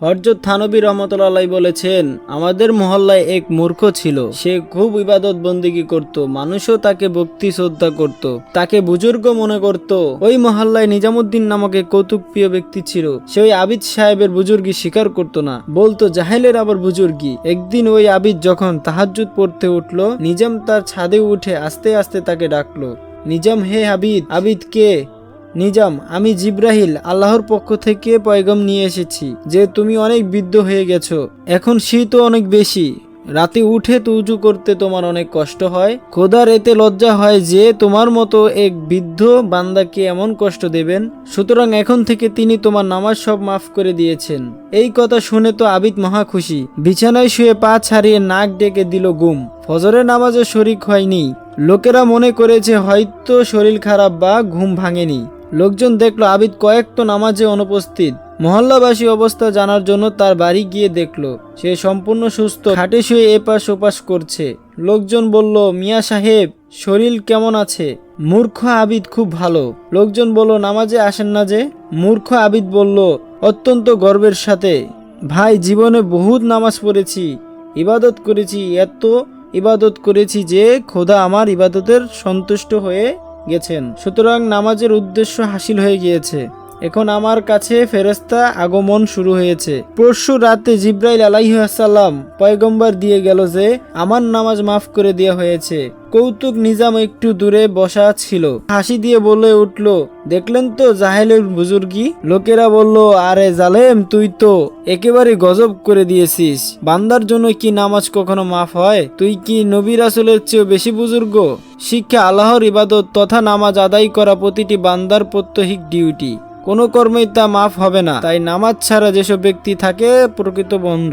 হরজত থানবী রহমতুল্লাহ বলেছেন, আমাদের মহল্লায় এক মূর্খ ছিল। সে খুব ইবাদত বন্দিগি করত, মানুষও তাকে ভক্তি শ্রদ্ধা করত, তাকে বুজুর্গ মনে করত। ওই মহল্লায় নিজামুদ্দিন নামক এক কৌতুক প্রিয় ব্যক্তি ছিল। সে ওই আবিদ সাহেবের বুজুর্গি স্বীকার করত না। বলতো, জাহেলের আবার বুজুর্গি। একদিন ওই আবিদ যখন তাহাজ্জুদ পড়তে উঠল, নিজাম তার ছাদে উঠে আস্তে আস্তে তাকে ডাকলো। নিজাম, হে আবিদ আবিদ কে? নিজাম, আমি জিব্রাহিল, আল্লাহর পক্ষ থেকে পয়গম নিয়ে এসেছি, যে তুমি অনেক বৃদ্ধ হয়ে গেছো। এখন শীতও অনেক বেশি। রাতে উঠে তো উঁচু করতে তোমার অনেক কষ্ট হয়। খোদার এতে লজ্জা হয় যে তোমার মতো এক বৃদ্ধ বান্দাকে এমন কষ্ট দেবেন। সুতরাং এখন থেকে তিনি তোমার নামাজ সব মাফ করে দিয়েছেন। এই কথা শুনে তো আবিদ মহা খুশি। বিছানায় শুয়ে পা ছাড়িয়ে নাক ডেকে দিল গুম। ফজরের নামাজও শরিক হয়নি। লোকেরা মনে করেছে হয়তো শরীর খারাপ বা ঘুম ভাঙেনি। লোকজন দেখল আবিদ কয়েক তো নামাজে অনুপস্থিত। মহল্লাবাসী অবস্থা জানার জন্য তার বাড়ি গিয়ে দেখল। সে সম্পূর্ণ সুস্থ, খাটে শুয়ে এপাশ ওপাশ করছে। লোকজন বলল, মিয়া সাহেব, শরীর কেমন আছে? মূর্খ আবিদ খুব ভালো। লোকজন বলল, নামাজে আসেন না যে? মূর্খ আবিদ বলল, অত্যন্ত গর্বের সাথে। ভাই, জীবনে বহুত নামাজ পড়েছি। ইবাদত করেছি। এত ইবাদত করেছি যে খোদা আমার ইবাদতের সন্তুষ্ট হয়ে গেছেন। সুতরাং নামাজের উদ্দেশ্য হাসিল হয়ে গিয়েছে। এখন আমার কাছে ফেরেস্তা আগমন শুরু হয়েছে। পরশু রাতে জিব্রাইল আলাইহাসাল্লাম পয়গম্বর দিয়ে গেল যে, আমার নামাজ মাফ করে দেওয়া হয়েছে। কৌতুক নিজাম একটু দূরে বসা ছিল। হাসি দিয়ে বলে উঠল, দেখলেন তো জাহেলের বুজুর্গি? লোকেরা বলল, আরে জালেম, তুই তো একেবারে গজব করে দিয়েছিস। বান্দার জন্য কি নামাজ কখনো মাফ হয়? তুই কি নবী রাসুলের চেয়েও বেশি বুজুর্গ? শিক্ষা আল্লাহর ইবাদত তথা নামাজ আদায় করা প্রতিটি বান্দার প্রত্যহিক ডিউটি। কোনো কর্মই তা মাফ হবে না। তাই নামাজ ছাড়া যেসব ব্যক্তি থাকে প্রকৃত বন্ধ।